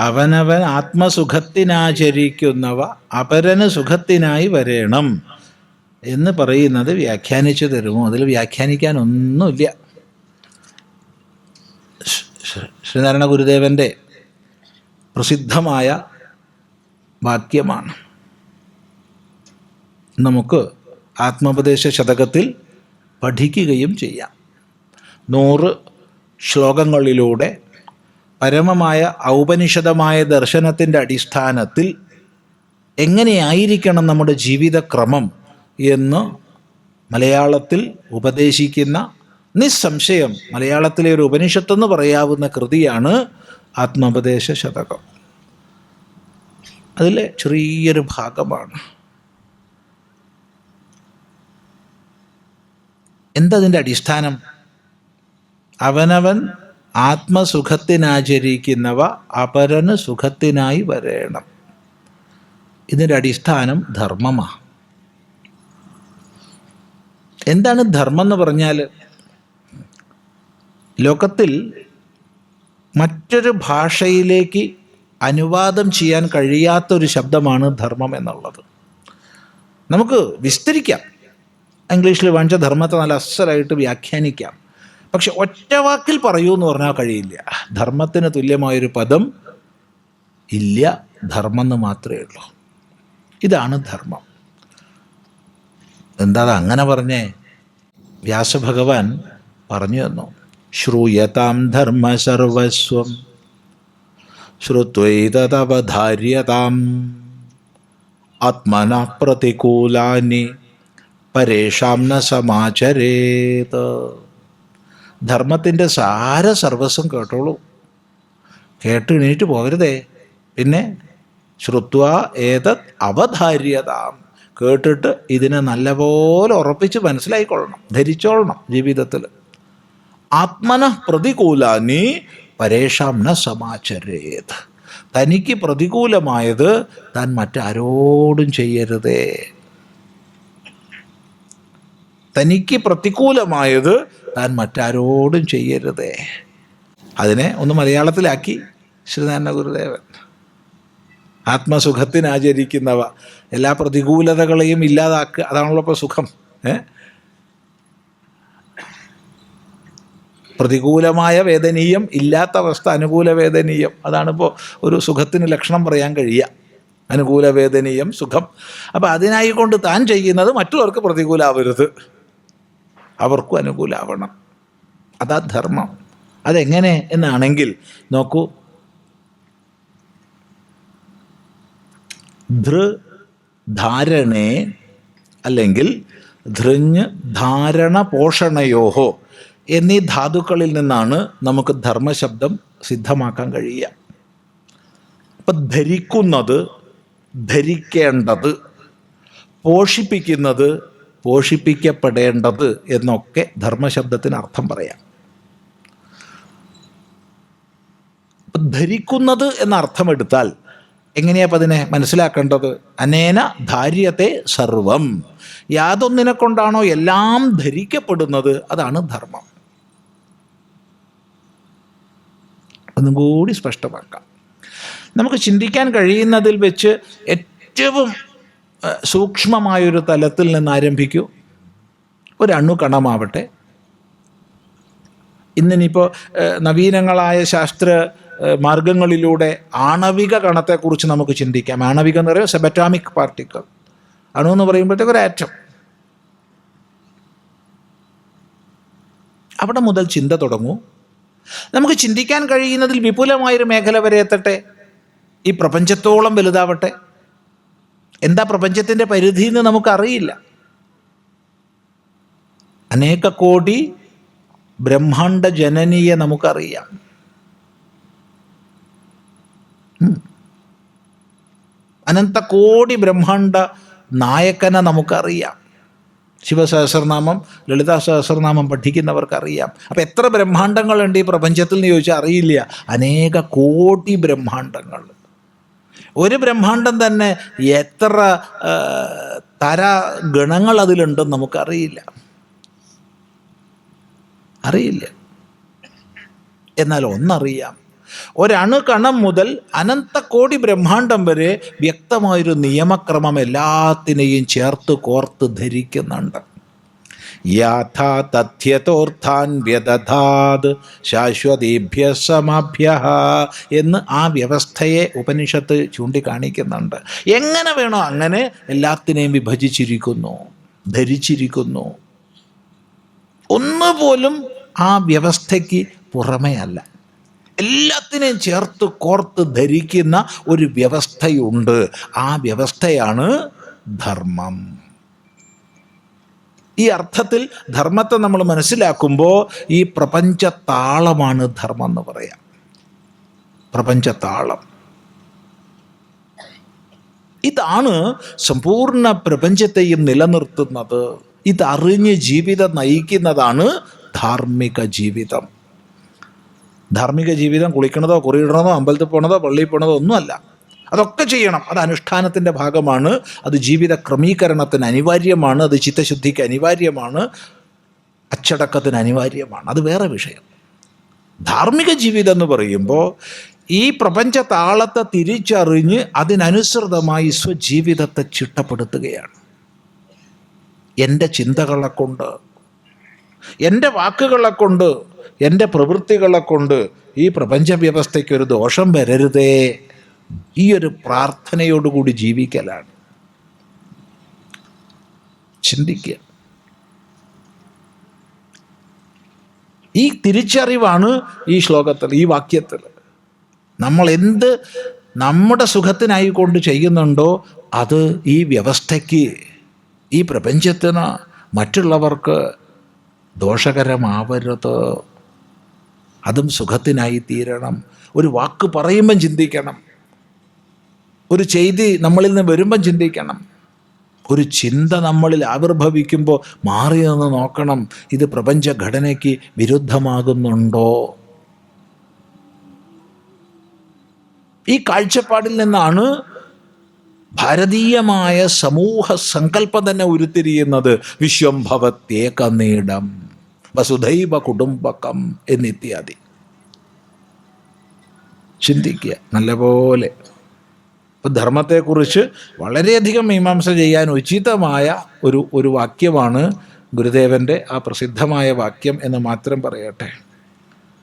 അവനവൻ ആത്മസുഖത്തിനാചരിക്കുന്നവ അപരന് സുഖത്തിനായി വരേണം എന്ന് പറയുന്നത് വ്യാഖ്യാനിച്ചു തരുമോ? അതിൽ വ്യാഖ്യാനിക്കാനൊന്നുമില്ല. ശ്രീ- ശ്രീ- ശ്രീനാരായണ ഗുരുദേവന്റെ പ്രസിദ്ധമായ വാക്യമാണ്. നമുക്ക് ആത്മോപദേശ ശതകത്തിൽ പഠിക്കുകയും ചെയ്യാം. നൂറ് ശ്ലോകങ്ങളിലൂടെ പരമമായ ഔപനിഷദമായ ദർശനത്തിന്റെ അടിസ്ഥാനത്തിൽ എങ്ങനെയായിരിക്കണം നമ്മുടെ ജീവിതക്രമം എന്ന് മലയാളത്തിൽ ഉപദേശിക്കുന്ന നിസ്സംശയം മലയാളത്തിലെ ഒരു ഉപനിഷത്തെന്ന് പറയാവുന്ന കൃതിയാണ് ആത്മോപദേശ ശതകം. അതിലെ ചെറിയൊരു ഭാഗമാണ്. എന്തതിന്റെ അടിസ്ഥാനം? അവനവൻ ആത്മസുഖത്തിനാചരിക്കുന്നവ അപരന് സുഖത്തിനായി വരേണം. ഇതിന്റെ അടിസ്ഥാനം ധർമ്മമാണ് എന്താണ് ധർമ്മം എന്ന് പറഞ്ഞാൽ ലോകത്തിൽ മറ്റൊരു ഭാഷയിലേക്ക് അനുവാദം ചെയ്യാൻ കഴിയാത്തൊരു ശബ്ദമാണ് ധർമ്മം എന്നുള്ളത്. നമുക്ക് വിസ്തരിക്കാം. ഇംഗ്ലീഷിൽ വാങ്ങിച്ച ധർമ്മത്തെ നല്ല അസ്സലായിട്ട് വ്യാഖ്യാനിക്കാം. പക്ഷെ ഒറ്റ വാക്കിൽ പറയൂ എന്ന് പറഞ്ഞാൽ കഴിയില്ല. ധർമ്മത്തിന് തുല്യമായൊരു പദം ഇല്ല ധർമ്മം എന്ന് മാത്രമേ ഉള്ളൂ. ഇതാണ് ധർമ്മം. എന്താ അങ്ങനെ പറഞ്ഞേ? വ്യാസഭഗവാൻ പറഞ്ഞു തന്നു ശ്രൂയതാം ധർമ്മ സർവസ്വം ശ്രുത്വൈതവധാര്യതാം ആത്മന പ്രതികൂലാനി പരേഷാം ന സമാചരേത്. ധർമ്മത്തിന്റെ സാര സർവസ്വം കേട്ടോളൂ. കേട്ട് എണീറ്റ് പോകരുതേ. പിന്നെ ശ്രുത്വ ഏതത് അവധാര്യതാം. കേട്ടിട്ട് ഇതിനെ നല്ലപോലെ ഉറപ്പിച്ച് മനസ്സിലായിക്കൊള്ളണം. ധരിച്ചോളണം ജീവിതത്തിൽ ആത്മന പ്രതികൂലാനി പരേഷാം ന സമാചരേത്. തനിക്ക് പ്രതികൂലമായത് താൻ മറ്റാരോടും ചെയ്യരുതേ. തനിക്ക് പ്രതികൂലമായത് താൻ മറ്റാരോടും ചെയ്യരുതേ. അതിനെ ഒന്ന് മലയാളത്തിലാക്കി ശ്രീനാരായണ ഗുരുദേവൻ. ആത്മസുഖത്തിനാചരിക്കുന്നവ എല്ലാ പ്രതികൂലതകളെയും ഇല്ലാതാക്കുക. അതാണല്ലോ ഇപ്പോൾ സുഖം. പ്രതികൂലമായ വേദനീയം ഇല്ലാത്ത അവസ്ഥ അനുകൂല വേദനീയം. അതാണിപ്പോൾ ഒരു സുഖത്തിന് ലക്ഷണം പറയാൻ കഴിയുക. അനുകൂല വേദനീയം സുഖം. അപ്പം അതിനായിക്കൊണ്ട് താൻ ചെയ്യുന്നത് മറ്റുള്ളവർക്ക് പ്രതികൂലാവരുത്. അവർക്കും അനുകൂലമാവണം അതാ ധർമ്മം. അതെങ്ങനെ എന്നാണെങ്കിൽ നോക്കൂ. ധൃ ധാരണേ അല്ലെങ്കിൽ ധൃഞ്ഞ് ധാരണ പോഷണയോഹോ എന്നീ ധാതുക്കളിൽ നിന്നാണ് നമുക്ക് ധർമ്മശബ്ദം സിദ്ധമാക്കാൻ കഴിയുക. അപ്പം ധരിക്കുന്നത് ധരിക്കേണ്ടത് പോഷിപ്പിക്കുന്നത് പോഷിപ്പിക്കപ്പെടേണ്ടത് എന്നൊക്കെ ധർമ്മശബ്ദത്തിന് അർത്ഥം പറയാം. ധരിക്കുന്നത് എന്ന അർത്ഥമെടുത്താൽ എങ്ങനെയാ അപ്പം അതിനെ മനസ്സിലാക്കേണ്ടത്? അനേന ധാര്യത്തെ സർവം. യാതൊന്നിനെ കൊണ്ടാണോ എല്ലാം ധരിക്കപ്പെടുന്നത്? അതാണ് ധർമ്മം. ഒന്നും കൂടി സ്പഷ്ടമാക്കാം. നമുക്ക് ചിന്തിക്കാൻ കഴിയുന്നതിൽ വെച്ച് ഏറ്റവും സൂക്ഷ്മമായൊരു തലത്തിൽ നിന്ന് ആരംഭിക്കൂ. ഒരു കണമാവട്ടെ. ഇന്നിനിപ്പോൾ നവീനങ്ങളായ ശാസ്ത്ര മാർഗങ്ങളിലൂടെ ആണവിക കണത്തെക്കുറിച്ച് നമുക്ക് ചിന്തിക്കാം. ആണവിക എന്ന് പറയുമ്പോൾ സെബറ്റാമിക് പാർട്ടിക്കിൾ. അണു എന്ന് പറയുമ്പോഴത്തേക്ക് ഒരു ആറ്റം. അവിടെ മുതൽ ചിന്ത തുടങ്ങൂ. നമുക്ക് ചിന്തിക്കാൻ കഴിയുന്നതിൽ വിപുലമായൊരു മേഖല വരെ എത്തട്ടെ. ഈ പ്രപഞ്ചത്തോളം വലുതാവട്ടെ. എന്താ പ്രപഞ്ചത്തിന്റെ പരിധി എന്ന് നമുക്കറിയില്ല. അനേക കോടി ബ്രഹ്മാണ്ട ജനനിയെ നമുക്കറിയാം. അനന്ത കോടി ബ്രഹ്മാണ്ട നായകനെ നമുക്കറിയാം. ശിവസഹസ്രനാമം ലളിതാ സഹസ്രനാമം പഠിക്കുന്നവർക്കറിയാം. അപ്പം എത്ര ബ്രഹ്മാണ്ടങ്ങളുണ്ട് ഈ പ്രപഞ്ചത്തിൽ എന്ന് ചോദിച്ചാൽ അറിയില്ല. അനേക കോടി ബ്രഹ്മാണ്ടങ്ങൾ ഒരു ബ്രഹ്മാണ്ടം തന്നെ എത്ര തര ഗണങ്ങൾ അതിലുണ്ടെന്ന് നമുക്കറിയില്ല. അറിയില്ല. എന്നാൽ ഒന്നറിയാം. ഒരണു കണം മുതൽ അനന്തകോടി ബ്രഹ്മാണ്ടം വരെ വ്യക്തമായൊരു നിയമക്രമം എല്ലാത്തിനെയും ചേർത്ത് കോർത്ത് ധരിക്കുന്നുണ്ട്. യാഥാ തഥ്യതോർത്ഥാൻ ശാശ്വതേഭ്യ സമാഭ്യ എന്ന് ആ വ്യവസ്ഥയെ ഉപനിഷത്ത് ചൂണ്ടിക്കാണിക്കുന്നുണ്ട്. എങ്ങനെ വേണോ അങ്ങനെ എല്ലാത്തിനെയും വിഭജിച്ചിരിക്കുന്നു ധരിച്ചിരിക്കുന്നു. ഒന്നുപോലും ആ വ്യവസ്ഥയ്ക്ക് പുറമെയല്ല. എല്ലാത്തിനെയും ചേർത്ത് കോർത്ത് ധരിക്കുന്ന ഒരു വ്യവസ്ഥയുണ്ട്. ആ വ്യവസ്ഥയാണ് ധർമ്മം. ഈ അർത്ഥത്തിൽ ധർമ്മത്തെ നമ്മൾ മനസ്സിലാക്കുമ്പോൾ ഈ പ്രപഞ്ച താളമാണ് ധർമ്മം എന്ന് പറയാം. പ്രപഞ്ച താളം ഇതാണ് സമ്പൂർണ പ്രപഞ്ചത്തെയും നിലനിർത്തുന്നത്. ഇതറിഞ്ഞ് ജീവിതം നയിക്കുന്നതാണ് ധാർമ്മിക ജീവിതം. ധാർമ്മിക ജീവിതം കുളിക്കണതോ കുറിയിടണതോ അമ്പലത്തിൽ പോണതോ പള്ളിയിൽ പോണതോ ഒന്നുമല്ല. അതൊക്കെ ചെയ്യണം. അത് അനുഷ്ഠാനത്തിന്റെ ഭാഗമാണ്. അത് ജീവിത ക്രമീകരണത്തിന് അനിവാര്യമാണ്. അത് ചിത്തശുദ്ധിക്ക് അനിവാര്യമാണ്. അച്ചടക്കത്തിന് അനിവാര്യമാണ്. അത് വേറെ വിഷയം. ധാർമ്മിക ജീവിതം എന്ന് പറയുമ്പോൾ ഈ പ്രപഞ്ച താളത്തെ തിരിച്ചറിഞ്ഞ് അതിനനുസൃതമായി സ്വജീവിതത്തെ ചിട്ടപ്പെടുത്തുകയാണ്. എന്റെ ചിന്തകളെ കൊണ്ട് എന്റെ വാക്കുകളെ കൊണ്ട് എന്റെ പ്രവൃത്തികളെ കൊണ്ട് ഈ പ്രപഞ്ച വ്യവസ്ഥയ്ക്കൊരു ദോഷം വരരുതേ. ഈ ഒരു പ്രാർത്ഥനയോടുകൂടി ജീവിക്കലാണ്. ചിന്തിക്കുക. ഈ തിരിച്ചറിവാണ് ഈ ശ്ലോകത്തിൽ ഈ വാക്യത്തിൽ. നമ്മൾ എന്ത് നമ്മുടെ സുഖത്തിനായി കൊണ്ട് ചെയ്യുന്നുണ്ടോ അത് ഈ വ്യവസ്ഥയ്ക്ക് ഈ പ്രപഞ്ചത്തിന് മറ്റുള്ളവർക്ക് ദോഷകരമാവരുത്. അതും സുഖത്തിനായി തീരണം. ഒരു വാക്ക് പറയുമ്പം ചിന്തിക്കണം. ഒരു ചെയ്തി നമ്മളിൽ നിന്ന് വരുമ്പം ചിന്തിക്കണം. ഒരു ചിന്ത നമ്മളിൽ ആവിർഭവിക്കുമ്പോൾ മാറി നിന്ന് നോക്കണം ഇത് പ്രപഞ്ചഘടനയ്ക്ക് വിരുദ്ധമാകുന്നുണ്ടോ? ഈ കാഴ്ചപ്പാടിൽ നിന്നാണ് ഭാരതീയമായ സമൂഹ സങ്കല്പം തന്നെ ഉരുത്തിരിയുന്നത്. വിശ്വം ഭവത്യേകനീടം വസുധൈവ കുടുംബകം എന്നിത്യാദി. ചിന്തിക്കുക നല്ലപോലെ. ഇപ്പം ധർമ്മത്തെക്കുറിച്ച് വളരെയധികം മീമാംസ ചെയ്യാൻ ഉചിതമായ ഒരു ഒരു വാക്യമാണ് ഗുരുദേവന്റെ ആ പ്രസിദ്ധമായ വാക്യം എന്ന് മാത്രം പറയട്ടെ.